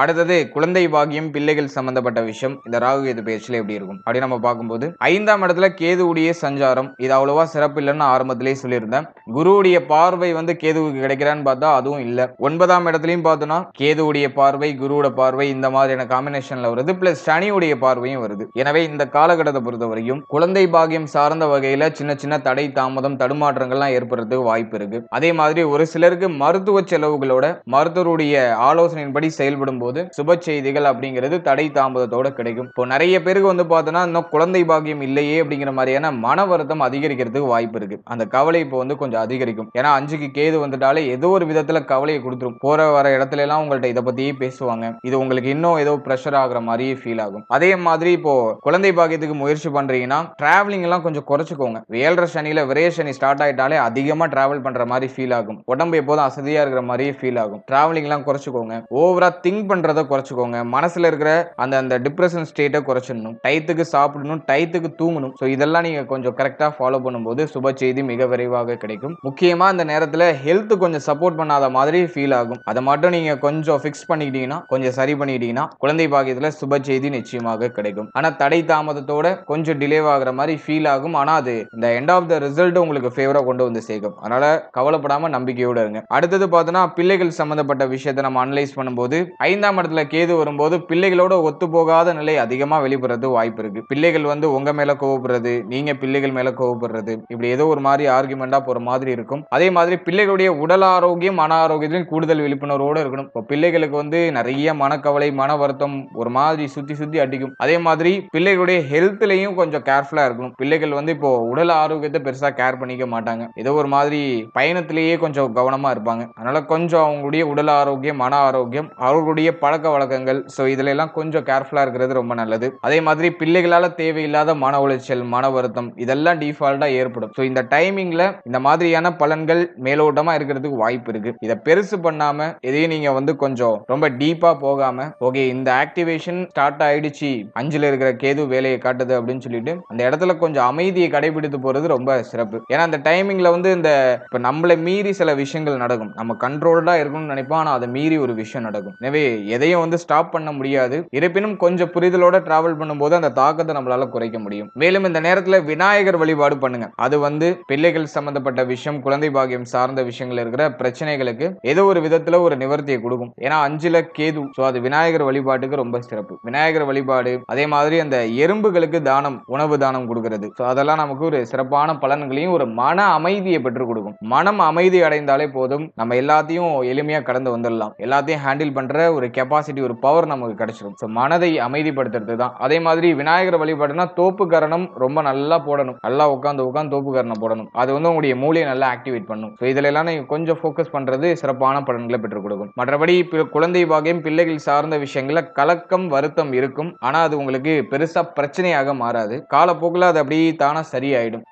அடுத்தது குழந்தை பாகியம் பிள்ளைகள் சம்பந்தப்பட்ட விஷயம். இந்த ராகு கேது பயிற்சியில எப்படி இருக்கும்? அப்படி நம்ம பார்க்கும்போது ஐந்தாம் இடத்துல கேதுவுடைய சஞ்சாரம். இது அவ்வளவா சிறப்பு இல்லைன்னு ஆரம்பத்திலேயே சொல்லியிருந்தேன். குருவுடைய பார்வை வந்து கேதுவுக்கு கிடைக்கிறான்னு பார்த்தா அதுவும் இல்லை. ஒன்பதாம் இடத்துலயும் பார்த்தோம்னா கேதுவுடைய பார்வை குருவோட பார்வை இந்த மாதிரியான காம்பினேஷன்ல வருது. பிளஸ் சனியுடைய பார்வையும் வருது. எனவே இந்த காலகட்டத்தை பொறுத்த வரைக்கும் குழந்தை பாகியம் சார்ந்த வகையில சின்ன சின்ன தடை தாமதம் தடுமாற்றங்கள்லாம் ஏற்படுறதுக்கு வாய்ப்பு இருக்கு. அதே மாதிரி ஒரு சிலருக்கு மருத்துவ செலவுகளோட மருத்துவருடைய ஆலோசனையின்படி செயல்படும் போது சுப செய்திகள் அப்படிங்கிறது தடை தாமதத்தோட கிடைக்கும். இப்போ நிறைய பேருக்கு வந்து பார்த்தோன்னா இன்னும் குழந்தை பாக்கியம் இல்லையே அப்படிங்கிற மாதிரியான மன வருத்தம் அதிகரிக்கிறதுக்கு வாய்ப்பு இருக்கு. அந்த கவலை இப்போ வந்து கொஞ்சம் அதிகரிக்கும். ஏன்னா அஞ்சுக்கு கேது வந்துட்டாலே ஏதோ ஒரு விதத்துல கவலையை கொடுத்துரும். போற வர இடத்துல எல்லாம் உங்கள்ட்ட இதை பத்தியே பேசுவாங்க. இது உங்களுக்கு இன்னும் ஏதோ ப்ரெஷர் ஆகுற மாதிரியே ஃபீல் ஆகும். அதே மாதிரி இப்போ குழந்தை பாக்கியத்துக்கு முயற்சி பண்றீங்கன்னா டிராவலிங் எல்லாம் கொஞ்சம் குறைச்சிக்கோங்க. ஏழரை சனியில விரைய சனி ஸ்டார்ட் ஆயிட்டாலே அதிகமா டிராவல் பண்ற மாதிரி ஃபீல் ஆகும். உடம்பு எப்போதும் அசதியா இருக்கிற மாதிரியே ஃபீல் ஆகும். டிராவலிங் எல்லாம் குறைச்சிக்கோங்க. ஓவரா திங்க் பண்ணுறதை குறைச்சிக்கோங்க. மனசில் இருக்கிற அந்த அந்த டிப்ரெஷன் ஸ்டேட்டை குறைச்சிடணும். டயத்துக்கு சாப்பிடணும் டயத்துக்கு தூங்கணும். ஸோ இதெல்லாம் நீங்கள் கொஞ்சம் கரெக்டாக ஃபாலோ பண்ணும்போது சுப செய்தி மிக விரைவாக கிடைக்கும். முக்கியமாக அந்த நேரத்தில் ஹெல்த் கொஞ்சம் சப்போர்ட் பண்ணாத மாதிரி ஃபீல் ஆகும். அதை மட்டும் நீங்கள் கொஞ்சம் ஃபிக்ஸ் பண்ணிக்கிட்டீங்கன்னா கொஞ்சம் சரி பண்ணிக்கிட்டீங்கன்னா குழந்தை பாக்கியத்தில் சுப செய்தி நிச்சயமாக கிடைக்கும். ஆனால் தடை தாமதத்தோட கொஞ்சம் டிலே ஆகிற மாதிரி ஃபீல் ஆகும். ஆனால் அது இந்த எண்ட் ஆஃப் த ரிசல்ட் உங்களுக்கு ஃபேவராக கொண்டு வந்து சேர்க்கும். அதனால கவலைப்படாமல் நம்பிக்கையோடு இருங்க. அடுத்தது பார்த்தோன்னா பிள்ளைகள் சம்மந்தப்பட்ட விஷயத்தை நம்ம அனலைஸ் பண்ணும்போது ஐந்து ஐந்தாம் இடத்துல கேது வரும்போது பிள்ளைகளோட ஒத்து போகாத நிலை அதிகமா வெளிப்படுறது வாய்ப்பு இருக்கு. பிள்ளைகள் வந்து உங்க மேல கோவப்படுறது நீங்க பிள்ளைகள் மேல கோவப்படுறது இப்படி ஏதோ ஒரு மாதிரி ஆர்குமெண்டா போற மாதிரி இருக்கும். அதே மாதிரி பிள்ளைகளுடைய உடல் ஆரோக்கியம் மன ஆரோக்கியத்திலும் கூடுதல் விழிப்புணர்வோட இருக்கணும். இப்போ பிள்ளைகளுக்கு வந்து நிறைய மனக்கவலை மன வருத்தம் ஒரு மாதிரி சுத்தி சுத்தி அடிக்கும். அதே மாதிரி பிள்ளைகளுடைய ஹெல்த்லயும் கொஞ்சம் கேர்ஃபுல்லா இருக்கணும். பிள்ளைகள் வந்து இப்போ உடல் ஆரோக்கியத்தை பெருசா கேர் பண்ணிக்க மாட்டாங்க. ஏதோ ஒரு மாதிரி பயணத்திலேயே கொஞ்சம் கவனமா இருப்பாங்க. அதனால கொஞ்சம் அவங்களுடைய உடல் ஆரோக்கியம் மன ஆரோக்கியம் அவர்களுடைய பழக்க வழக்கங்கள். ஸோ இதுல எல்லாம் கொஞ்சம் கேர்ஃபுல்லா இருக்கிறது ரொம்ப நல்லது. அதே மாதிரி பிள்ளைகளால் தேவையில்லாத மன உளைச்சல் மன வருத்தம் இதெல்லாம் டிஃபால்ட்டாக ஏற்படும். ஸோ இந்த டைமிங்கில் இந்த மாதிரியான பலன்கள் மேலோட்டமா இருக்கிறதுக்கு வாய்ப்பு இருக்கு. இதை பெருசு பண்ணாமல் எதையும் நீங்கள் வந்து கொஞ்சம் ரொம்ப டீப்பாக போகாம ஓகே இந்த ஆக்டிவேஷன் ஸ்டார்ட் ஆயிடுச்சு அஞ்சில் இருக்கிற கேது வேலையை காட்டுது அப்படின்னு சொல்லிட்டு அந்த இடத்துல கொஞ்சம் அமைதியை கடைபிடித்து போகிறது ரொம்ப சிறப்பு. ஏன்னா அந்த டைமிங்கில் வந்து இந்த இப்போ நம்மளை மீறி சில விஷயங்கள் நடக்கும். நம்ம கண்ட்ரோல்டாக இருக்கணும்னு நினைப்போம் ஆனால் அதை மீறி ஒரு விஷயம் நடக்கும். எனவே எதையும் வந்து ஸ்டாப் பண்ண முடியாது. இருப்பினும் கொஞ்சம் புரிதலோட டிராவல் பண்ணும்போது அந்த தாக்கத்தை நம்மளால குறைக்க முடியும். மேலும் இந்த நேரத்துல விநாயகர் வழிபாடு பண்ணுங்க. அது வந்து பிள்ளைகள் சம்பந்தப்பட்ட விஷயம் குழந்தை பாகியம் சார்ந்த விஷயங்கள் இருக்கிற பிரச்சனைகளுக்கு ஏதோ ஒரு விதத்துல ஒரு நிவர்த்தியை கொடுக்கும். ஏன்னா அஞ்சுல கேது. ஸோ அது விநாயகர் வழிபாட்டுக்கு ரொம்ப சிறப்பு. விநாயகர் வழிபாடு அதே மாதிரி அந்த எறும்புகளுக்கு தானம் உணவு தானம் கொடுக்கிறது. ஸோ அதெல்லாம் நமக்கு ஒரு சிறப்பான பலன்களையும் ஒரு மன அமைதியை பெற்றுக் கொடுக்கும். மனம் அமைதி அடைந்தாலே போதும். நம்ம எல்லாத்தையும் எளிமையா கடந்து வந்துடலாம். எல்லாத்தையும் ஹேண்டில் பண்ற ஒரு ஒரு கெப்பாசிட்டி ஒரு பவர் நமக்கு கிடைச்சிடும் ஸோ மனதை அமைதிப்படுத்துறது தான். அதே மாதிரி விநாயகர் வழிபாடுனா தோப்பு கரணம் ரொம்ப நல்லா போடணும். நல்லா உட்காந்து உட்காந்து தோப்பு கரணம் போடணும். அது வந்து உங்களுடைய மூளையை நல்லா ஆக்டிவேட் பண்ணும். ஸோ இதுல எல்லாம் நீங்கள் கொஞ்சம் ஃபோக்கஸ் பண்ணுறது சிறப்பான பலன்களை பெற்றுக் கொடுக்கும். மற்றபடி குழந்தை பாகியம் பிள்ளைகள் சார்ந்த விஷயங்களில் கலக்கம் வருத்தம் இருக்கும். ஆனால் அது உங்களுக்கு பெருசாக பிரச்சனையாக மாறாது. காலப்போக்கில் அது அப்படியே தானாக சரியாயிடும்.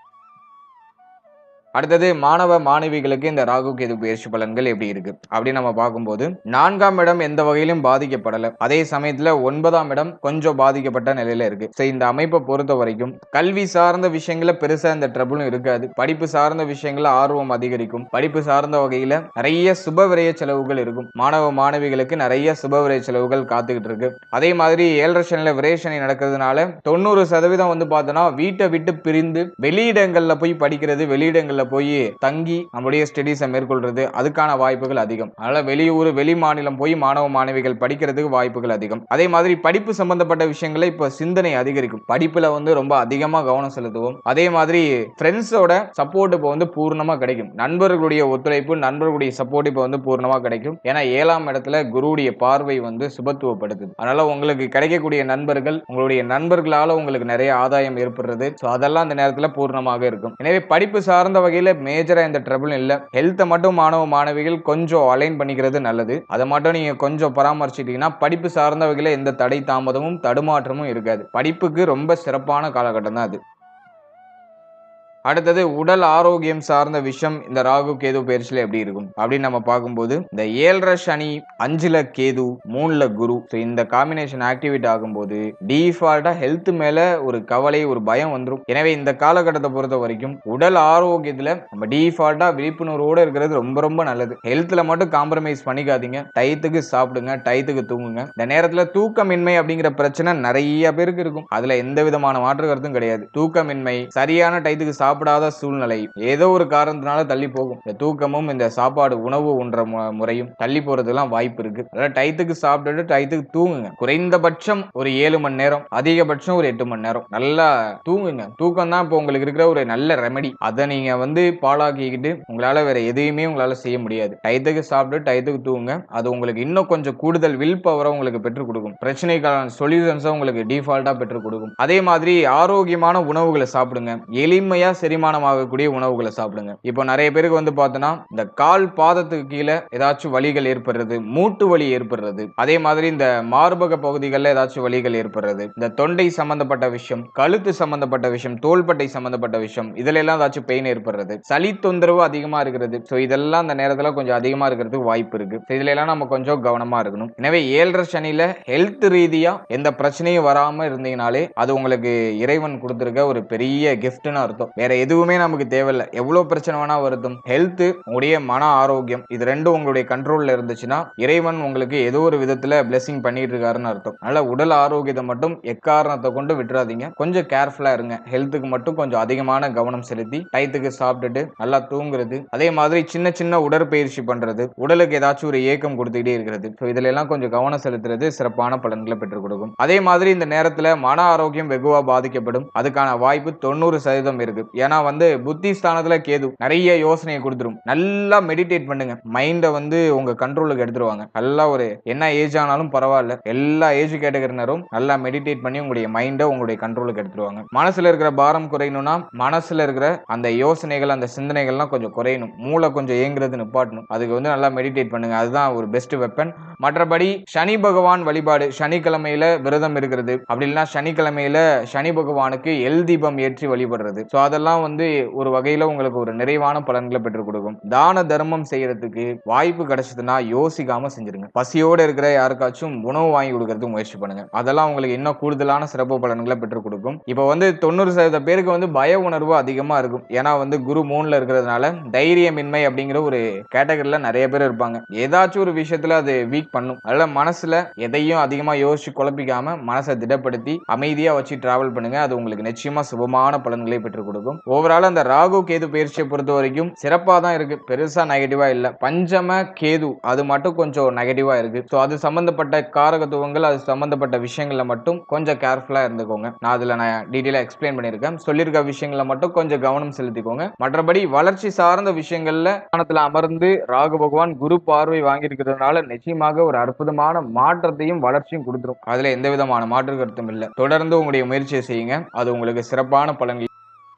அடுத்தது மாணவ மாணவிகளுக்கு இந்த ராகு கேது பயிற்சி பலன்கள் எப்படி இருக்கு? அப்படின்னு நம்ம பார்க்கும்போது நான்காம் இடம் எந்த வகையிலும் பாதிக்கப்படல. அதே சமயத்துல ஒன்பதாம் இடம் கொஞ்சம் பாதிக்கப்பட்ட நிலையில இருக்கு. ஸோ இந்த அமைப்பை பொறுத்த வரைக்கும் கல்வி சார்ந்த விஷயங்கள பெருசா இந்த ட்ரபுளும் இருக்காது. படிப்பு சார்ந்த விஷயங்கள ஆர்வம் அதிகரிக்கும். படிப்பு சார்ந்த வகையில நிறைய சுப விரைய செலவுகள் இருக்கும். மாணவ மாணவிகளுக்கு நிறைய சுப விரைய செலவுகள் காத்துக்கிட்டு இருக்கு. அதே மாதிரி ஏழரை சனில விரேஷனை நடக்கிறதுனால தொண்ணூறு சதவீதம் வந்து பார்த்தோன்னா வீட்டை விட்டு பிரிந்து வெளியிடங்கள்ல போய் படிக்கிறது வெளியிடங்கள்ல போய் தங்கி நம்முடைய ஸ்டடீஸை மேற்கொள்றது அதுக்கான வாய்ப்புகள் அதிகம். அதனால வெளியூர் வெளி மாநிலம் போய் மாணவ மாணவிகள் படிக்கிறதுக்கு வாய்ப்புகள் அதிகம். அதே மாதிரி படிப்பு சம்பந்தப்பட்ட விஷயங்களை இப்போ சிந்தனை அதிகரிக்கும். படிப்பில் வந்து ரொம்ப அதிகமாக கவனம் செலுத்துவோம். அதே மாதிரி ஃப்ரெண்ட்ஸோட சப்போர்ட் இப்போ வந்து பூர்ணமாக கிடைக்கும். நண்பர்களுடைய ஒத்துழைப்பு நண்பர்களுடைய சப்போர்ட் இப்போ வந்து பூர்ணமா கிடைக்கும். ஏன்னா ஏழாம் இடத்துல குருவுடைய பார்வை வந்து சுபத்துவப்படுத்துது. அதனால உங்களுக்கு கிடைக்கக்கூடிய நண்பர்கள் உங்களுடைய நண்பர்களால் உங்களுக்கு நிறைய ஆதாயம் ஏற்படுறது. ஸோ அதெல்லாம் அந்த நேரத்தில் பூர்ணமாக இருக்கும். எனவே படிப்பு சார்ந்த வகையில் மேஜரா இந்த ட்ரபிள் இல்லை. ஹெல்த்தை மட்டும் மாணவ மாணவிகள் கொஞ்சம் அலைன் பண்ணிக்கிறது நல்லது. அதை மட்டும் நீங்க கொஞ்சம் பராமரிச்சிட்டீங்கன்னா படிப்பு சார்ந்த வகையில் எந்த தடை தாமதமும் தடுமாற்றமும் இருக்காது. படிப்புக்கு ரொம்ப சிறப்பான காலகட்டம் தான் அது. அடுத்தது உடல் ஆரோக்கியம் சார்ந்த விஷயம் இந்த ராகு கேது பயிற்சியில எப்படி இருக்கும்? அப்படின்னு நம்ம பார்க்கும்போது இந்த ஏழரை சனி அஞ்சுல கேது மூணுல குரு ஸோ இந்த காம்பினேஷன் ஆக்டிவேட் ஆகும்போது டிஃபால்ட்டா ஹெல்த் மேல ஒரு கவலை ஒரு பயம் வந்துடும் எனவே இந்த காலகட்டத்தை பொறுத்த வரைக்கும் உடல் ஆரோக்கியத்துல நம்ம டிஃபால்ட்டா விழிப்புணர்வோட இருக்கிறது ரொம்ப ரொம்ப நல்லது. ஹெல்த்ல மட்டும் காம்ப்ரமைஸ் பண்ணிக்காதீங்க. டயத்துக்கு சாப்பிடுங்க டயத்துக்கு தூங்குங்க. இந்த நேரத்துல தூக்கமின்மை அப்படிங்கிற பிரச்சனை நிறைய பேருக்கு இருக்கும். அதுல எந்த விதமான மாற்று கருத்தும் கிடையாது. தூக்கமின்மை சரியான டயத்துக்கு சாப்பிடாத சூழ்நிலை. ஏதோ ஒரு காரணத்தினால தள்ளி போகும். இந்த தூக்கமும் இந்த சாப்பாடு உணவு உண்ற மு- முறையும் தள்ளி போறதுலாம் வாய்ப்பு இருக்கு. அதாவது டயத்துக்கு சாப்பிட்டுட்டு டயத்துக்கு தூங்குங்க. குறைந்தபட்சம் ஒரு ஏழு மணி நேரம் அதிகபட்சம் ஒரு எட்டு மணி நேரம். நல்லா தூங்குங்க. தூக்கம் தான் இப்போ உங்களுக்கு இருக்கிற ஒரு நல்ல ரெமெடி அதை நீங்க வந்து பாழாக்கிக்கிட்டு உங்களால வேற எதையுமே உங்களால செய்ய முடியாது. டயத்துக்கு சாப்பிட்டு டயத்துக்கு தூங்குங்க. அது உங்களுக்கு இன்னும் கொஞ்சம் கூடுதல் வில் பவரை உங்களுக்கு பெற்றுக் கொடுக்கும். பிரச்சனைக்கான சொல்யூஷன்ஸை உங்களுக்கு டிஃபால்ட்டா பெற்றுக் கொடுக்கும். அதே மாதிரி ஆரோக்கியமான உணவுகளை சாப்பிடுங்க. எளிமையா செரிமானம் ஆகக்கூடிய உணவுகளை சாப்பிடுங்க. இப்போ நிறைய பேருக்கு வந்து பார்த்தோன்னா இந்த கால் பாதத்துக்கு கீழே ஏதாச்சும் வலிகள் ஏற்படுறது மூட்டு வலி ஏற்படுறது அதே மாதிரி இந்த மார்பக பகுதிகளில் ஏதாச்சும் வலிகள் ஏற்படுறது இந்த தொண்டை சம்பந்தப்பட்ட விஷயம் கழுத்து சம்பந்தப்பட்ட விஷயம் தோள்பட்டை சம்பந்தப்பட்ட விஷயம் இதுல எல்லாம் ஏதாச்சும் பெயின் ஏற்படுறது. சளி தொந்தரவு அதிகமா இருக்கிறது. ஸோ இதெல்லாம் அந்த நேரத்துல கொஞ்சம் அதிகமா இருக்கிறதுக்கு வாய்ப்பு இருக்கு. So இதுல எல்லாம் நம்ம கொஞ்சம் கவனமா இருக்கணும். எனவே ஏழரை சனியில ஹெல்த் ரீதியா எந்த பிரச்சனையும் வராம இருந்தீங்கனாலே அது உங்களுக்கு இறைவன் கொடுத்துருக்க ஒரு பெரிய கிஃப்ட்னு அர்த்தம். வேற எதுவுமே நமக்கு தேவையில்லை. எவ்வளவு பிரச்சனை வேணா வருதும். ஹெல்த் உங்களுடைய மன ஆரோக்கியம் இது ரெண்டும் உங்களுடைய கண்ட்ரோல்ல இருந்துச்சுன்னா இறைவன் உங்களுக்கு ஏதோ ஒரு விதத்துல பிளெஸிங் பண்ணிட்டு இருக்காருன்னு அர்த்தம். அதனால உடல் ஆரோக்கியத்தை மட்டும் எக்காரணத்தை கொண்டு விட்டுறாதீங்க. கொஞ்சம் கேர்ஃபுல்லா இருங்க. ஹெல்த்துக்கு மட்டும் கொஞ்சம் அதிகமான கவனம் செலுத்தி டயத்துக்கு சாப்பிட்டுட்டு நல்லா தூங்குறது அதே மாதிரி சின்ன சின்ன உடற்பயிற்சி பண்றது உடலுக்கு ஏதாச்சும் ஒரு ஏக்கம் கொடுத்துக்கிட்டே இருக்கிறது. ஸோ இதுல எல்லாம் கொஞ்சம் கவனம் செலுத்துறது சிறப்பான பலன்களை பெற்றுக் கொடுக்கும். அதே மாதிரி இந்த நேரத்துல மன ஆரோக்கியம் வெகுவா பாதிக்கப்படும். அதுக்கான வாய்ப்பு தொண்ணூறு சதவீதம் இருக்கு. ஏன்னா வந்து புத்தி ஸ்தானத்துல கேது நிறைய யோசனையை கொடுத்துரும். நல்லா மெடிடேட் பண்ணுங்க. மைண்டை வந்து உங்க கண்ட்ரோலுக்கு எடுத்துருவாங்க. நல்லா ஒரு என்ன ஏஜ் ஆனாலும் பரவாயில்ல. எல்லா ஏஜ் கேட்டகரினரும் நல்லா மெடிடேட் பண்ணி உங்களுடைய மைண்டை உங்களுடைய கண்ட்ரோலுக்கு எடுத்துருவாங்க. மனசுல இருக்கிற பாரம் குறையணும்னா மனசுல இருக்கிற அந்த யோசனைகள் அந்த சிந்தனைகள்லாம் கொஞ்சம் குறையணும். மூளை கொஞ்சம் இயங்குறது நிப்பாட்டணும். அதுக்கு வந்து நல்லா மெடிடேட் பண்ணுங்க. அதுதான் ஒரு பெஸ்ட் வெப்பன் மற்றபடி சனி பகவான் வழிபாடு. சனிக்கிழமையில விரதம் இருக்கிறது. அப்படி இல்லைன்னா சனிக்கிழமையில சனி பகவானுக்கு எல் தீபம் ஏற்றி வழிபடுறது. ஸோ அதெல்லாம் வந்து ஒரு வகையில உங்களுக்கு ஒரு நிறைவான பலன்களை பெற்றுக் கொடுக்கும். தான தர்மம் செய்யறதுக்கு வாய்ப்பு கிடைச்சதுன்னா யோசிக்காம செஞ்சிருங்க. பசியோட இருக்கிற யாருக்காச்சும் உணவு வாங்கி கொடுக்கறதுக்கு முயற்சி பண்ணுங்க. அதெல்லாம் உங்களுக்கு இன்னும் கூடுதலான சிறப்பு பலன்களை பெற்றுக் கொடுக்கும். இப்போ வந்து தொண்ணூறு சதவீத பேருக்கு வந்து பய உணர்வு அதிகமா இருக்கும். ஏன்னா வந்து குரு மூணுல இருக்கிறதுனால தைரியமின்மை அப்படிங்கிற ஒரு கேட்டகரியில நிறைய பேர் இருப்பாங்க. ஏதாச்சும் ஒரு விஷயத்துல அது வீக் பண்ணும். அதனால மனசுல எதையும் அதிகமா யோசிச்சு குழப்பிக்காம மனசை திடப்படுத்தி அமைதியா வச்சு டிராவல் பண்ணுங்க. அது உங்களுக்கு நிச்சயமா சுபமான பலன்களை பெற்றுக் கொடுக்கும். ஓவரால் அந்த ராகு கேது பயிற்சியை பொறுத்த வரைக்கும் சிறப்பாக தான் இருக்கு. பெருசா நெகட்டிவா இல்லை. பஞ்சம கேது அது மட்டும் கொஞ்சம் நெகட்டிவா இருக்கு. ஸோ அது சம்பந்தப்பட்ட காரகத்துவங்கள் அது சம்பந்தப்பட்ட விஷயங்களில் மட்டும் கொஞ்சம் கேர்ஃபுல்லா இருந்துக்கோங்க. நான் அதுல நான் டீட்டெயிலாக எக்ஸ்பிளைன் பண்ணியிருக்கேன். சொல்லியிருக்க விஷயங்களை மட்டும் கொஞ்சம் கவனம் செலுத்திக்கோங்க. மற்றபடி வளர்ச்சி சார்ந்த விஷயங்கள்ல ஸ்தானத்துல அமர்ந்து ராகு பகவான் குரு பார்வை வாங்கியிருக்கிறதுனால நிச்சயமாக ஒரு அற்புதமான மாற்றத்தையும் வளர்ச்சியும் கொடுத்துரும். அதுல எந்த விதமான மாற்று கருத்தும் இல்லை. தொடர்ந்து உங்களுடைய முயற்சியை செய்யுங்க. அது உங்களுக்கு சிறப்பான பலன்கள்